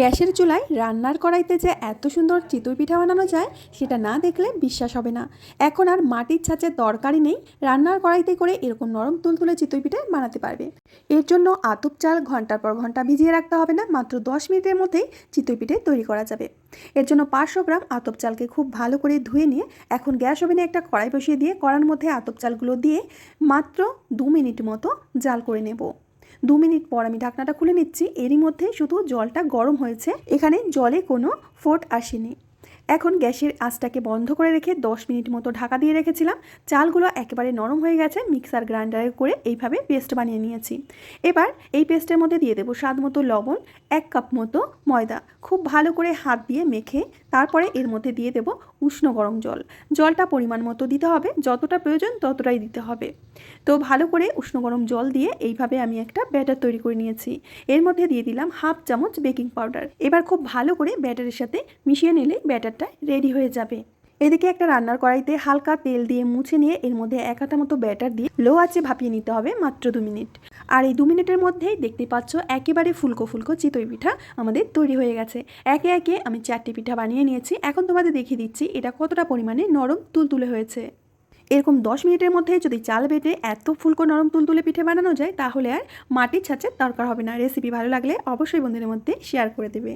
গ্যাসের চুলায় রান্নার কড়াইতে যে এত সুন্দর চিতই পিঠা বানানো যায়, সেটা না দেখলে বিশ্বাস হবে না। এখন আর মাটির ছাঁচের দরকারই নেই, রান্নার কড়াইতে করে এরকম নরম তুলতুলে চিতই পিঠা বানাতে পারবে। এর জন্য আতপ চাল ঘণ্টার পর ঘণ্টা ভিজিয়ে রাখতে হবে না, মাত্র দশ মিনিটের মধ্যেই চিতই পিঠে তৈরি করা যাবে। এর জন্য পাঁচশো গ্রাম আতপ চালকে খুব ভালো করে ধুয়ে নিয়ে এখন গ্যাস ওভেনে একটা কড়াই বসিয়ে দিয়ে কড়ার মধ্যে আতপ চালগুলো দিয়ে মাত্র দু মিনিট মতো জাল করে নেব। দু মিনিট পর আমি ঢাকনাটা খুলে নিচ্ছি। এরই মধ্যে শুধু জলটা গরম হয়েছে। এখানে জলে কোনো ফোট আসেনি। এখন গ্যাসের আঁচটাকে বন্ধ করে রেখে দশ মিনিট মতো ঢাকা দিয়ে রেখেছিলাম। চালগুলো একেবারে নরম হয়ে গেছে, মিক্সার গ্রাইন্ডারে করে এইভাবে পেস্ট বানিয়ে নিয়েছি। এবার এই পেস্টের মধ্যে দিয়ে দেবো স্বাদ মতো লবণ, এক কাপ মতো ময়দা। খুব ভালো করে হাত দিয়ে মেখে তারপরে এর মধ্যে দিয়ে দেবো উষ্ণ গরম জল। জলটা পরিমাণ মতো দিতে হবে, যতটা প্রয়োজন ততটাই দিতে হবে। তো ভালো করে উষ্ণ গরম জল দিয়ে এইভাবে আমি একটা ব্যাটার তৈরি করে নিয়েছি। এর মধ্যে দিয়ে দিলাম হাফ চামচ বেকিং পাউডার। এবার খুব ভালো করে ব্যাটারের সাথে মিশিয়ে নিলে ব্যাটারটা রেডি হয়ে যাবে। এদিকে একটা রান্নার কড়াইতে হালকা তেল দিয়ে মুছে নিয়ে এর মধ্যে এক আটা মতো ব্যাটার দিয়ে লো আঁচে ভাপিয়ে নিতে হবে মাত্র দু মিনিট। আর এই দু মিনিটের মধ্যেই দেখতে পাচ্ছ একেবারে ফুলকো ফুলকো চিতই পিঠা আমাদের তৈরি হয়ে গেছে। একে একে আমি চারটি পিঠা বানিয়ে নিয়েছি। এখন তোমাদের দেখিয়ে দিচ্ছি এটা কতটা পরিমাণে নরম তুলতুলে হয়েছে। এরকম দশ মিনিটের মধ্যে যদি চাল বেটে এত ফুলকো নরম তুলতুলে পিঠে বানানো যায়, তাহলে আর মাটির ছাঁচের দরকার হবে না। রেসিপি ভালো লাগলে অবশ্যই বন্ধুদের মধ্যে শেয়ার করে দেবে।